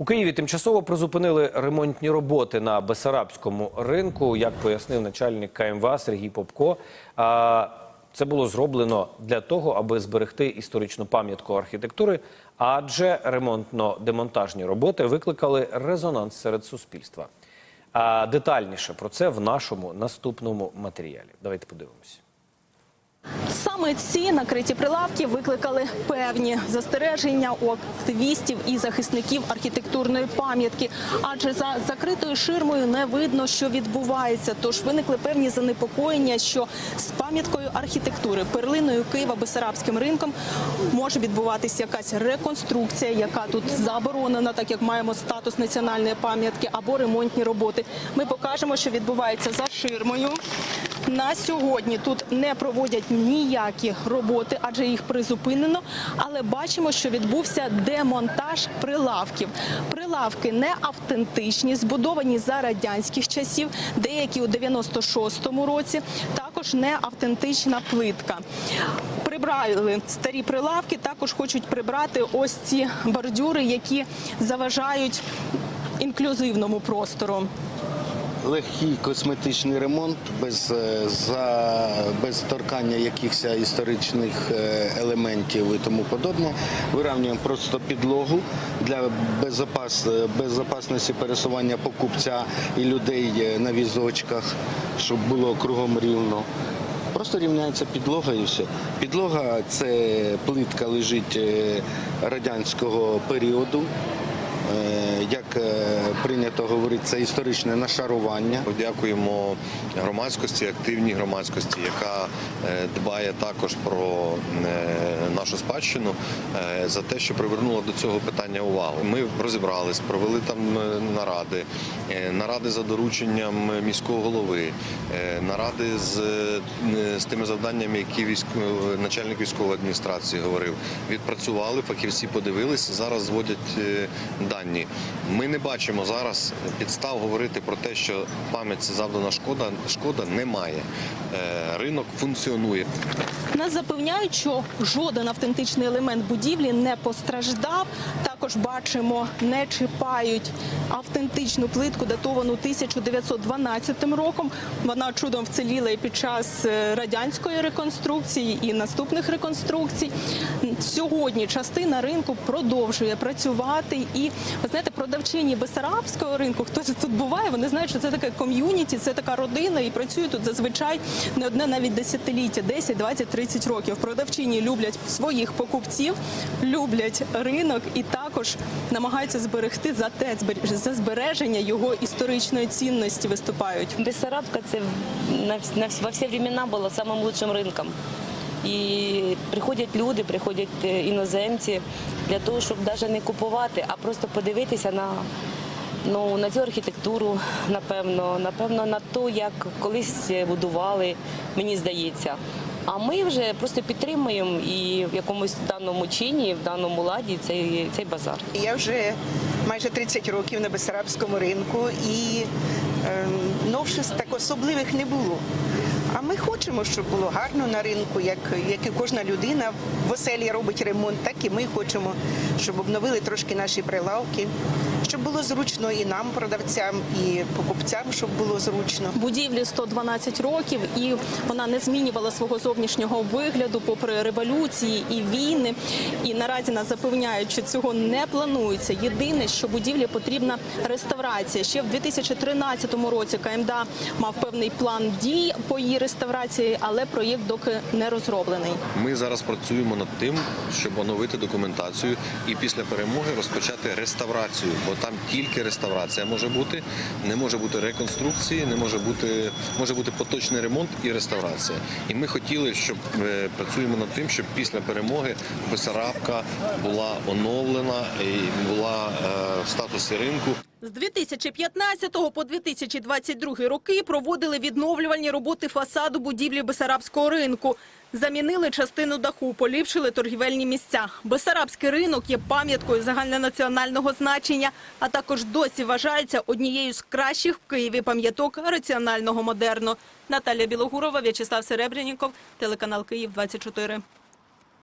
У Києві тимчасово призупинили ремонтні роботи на Бесарабському ринку, як пояснив начальник КМВА Сергій Попко. Це було зроблено для того, аби зберегти історичну пам'ятку архітектури, адже ремонтно-демонтажні роботи викликали резонанс серед суспільства. А детальніше про це в нашому наступному матеріалі. Давайте подивимося. Саме ці накриті прилавки викликали певні застереження у активістів і захисників архітектурної пам'ятки, адже за закритою ширмою не видно, що відбувається. Тож виникли певні занепокоєння, що з пам'яткою архітектури перлиною Києва Бесарабським ринком може відбуватися якась реконструкція, яка тут заборонена, так як маємо статус національної пам'ятки або ремонтні роботи. Ми покажемо, що відбувається за ширмою. На сьогодні тут не проводять ніякі роботи, адже їх призупинено. Але бачимо, що відбувся демонтаж прилавків. Прилавки не автентичні, збудовані за радянських часів, деякі у 96-му році. Також не автентична плитка. Прибрали старі прилавки, також хочуть прибрати ось ці бордюри, які заважають інклюзивному простору. Легкий косметичний ремонт без, е, за, без торкання якихось історичних е, елементів і тому подобне. Вирівнюємо просто підлогу для безопас, безопасності пересування покупця і людей е, на візочках, щоб було кругом рівно. Просто рівняється підлога і все. Підлога це плитка лежить радянського періоду. Е, Як е, прийнято говорити, це історичне нашарування. Дякуємо громадськості, активній громадськості, яка е, дбає також про нашу спадщину за те, що привернула до цього питання увагу. Ми розібрались, провели там наради, наради за дорученням міського голови, наради з, з тими завданнями, які військо- начальник військової адміністрації говорив. Відпрацювали, фахівці подивилися, зараз зводять е, дані. Ми не бачимо зараз підстав говорити про те, що пам'ятці завдана шкода. Шкода немає. Е, Ринок функціонує. Нас запевняють, що жоден автентичний елемент будівлі не постраждав. Також бачимо, не чіпають автентичну плитку, датовану 1912 роком. Вона чудом вціліла і під час е, радянської реконструкції і наступних реконструкцій. Сьогодні частина ринку продовжує працювати. І ви знаєте, продавчині Бесарабського ринку, хто тут буває, вони знають, що це таке ком'юніті, це така родина, і працює тут зазвичай не одне навіть десятиліття, 10, 20, 30 років. Продавчині люблять своїх покупців, люблять ринок і також намагаються зберегти за те за збереження його історичної цінності. Виступають. Бессарабка це на, во всі времена була самим лучшим ринком. І приходять люди, приходять е, іноземці для того, щоб навіть не купувати, а просто подивитися на, ну, на цю архітектуру, напевно, напевно, на те, як колись будували, мені здається. А ми вже просто підтримуємо і в якомусь даному чині, в даному ладі цей, цей базар. Я вже майже 30 років на Бесарабському ринку і ем, новшеств так особливих не було. А ми хочемо, щоб було гарно на ринку, як, як і кожна людина в оселі робить ремонт, так і ми хочемо, щоб обновили трошки наші прилавки, щоб було зручно і нам, продавцям, і покупцям, щоб було зручно. Будівлі 112 років, і вона не змінювала свого зовнішнього вигляду попри революції і війни. І наразі нас запевняють, що цього не планується. Єдине, що будівлі потрібна реставрація. Ще в 2013 році КМДА мав певний план дій по її реставрації, але проєкт доки не розроблений. Ми зараз працюємо над тим, щоб оновити документацію і після перемоги розпочати реставрацію, бо там тільки реставрація може бути, не може бути реконструкції, не може бути може бути поточний ремонт і реставрація. І ми хотіли, щоб е, працюємо над тим, щоб після перемоги Бесарабка була оновлена і була е, в статусі ринку. З 2015 по 2022 роки проводили відновлювальні роботи фасаду будівлі Бесарабського ринку. Замінили частину даху, поліпшили торгівельні місця. Бесарабський ринок є пам'яткою загальнонаціонального значення, а також досі вважається однією з кращих в Києві пам'яток раціонального модерну. Наталія Білогурова, В'ячеслав Серебряніков, телеканал Київ 24.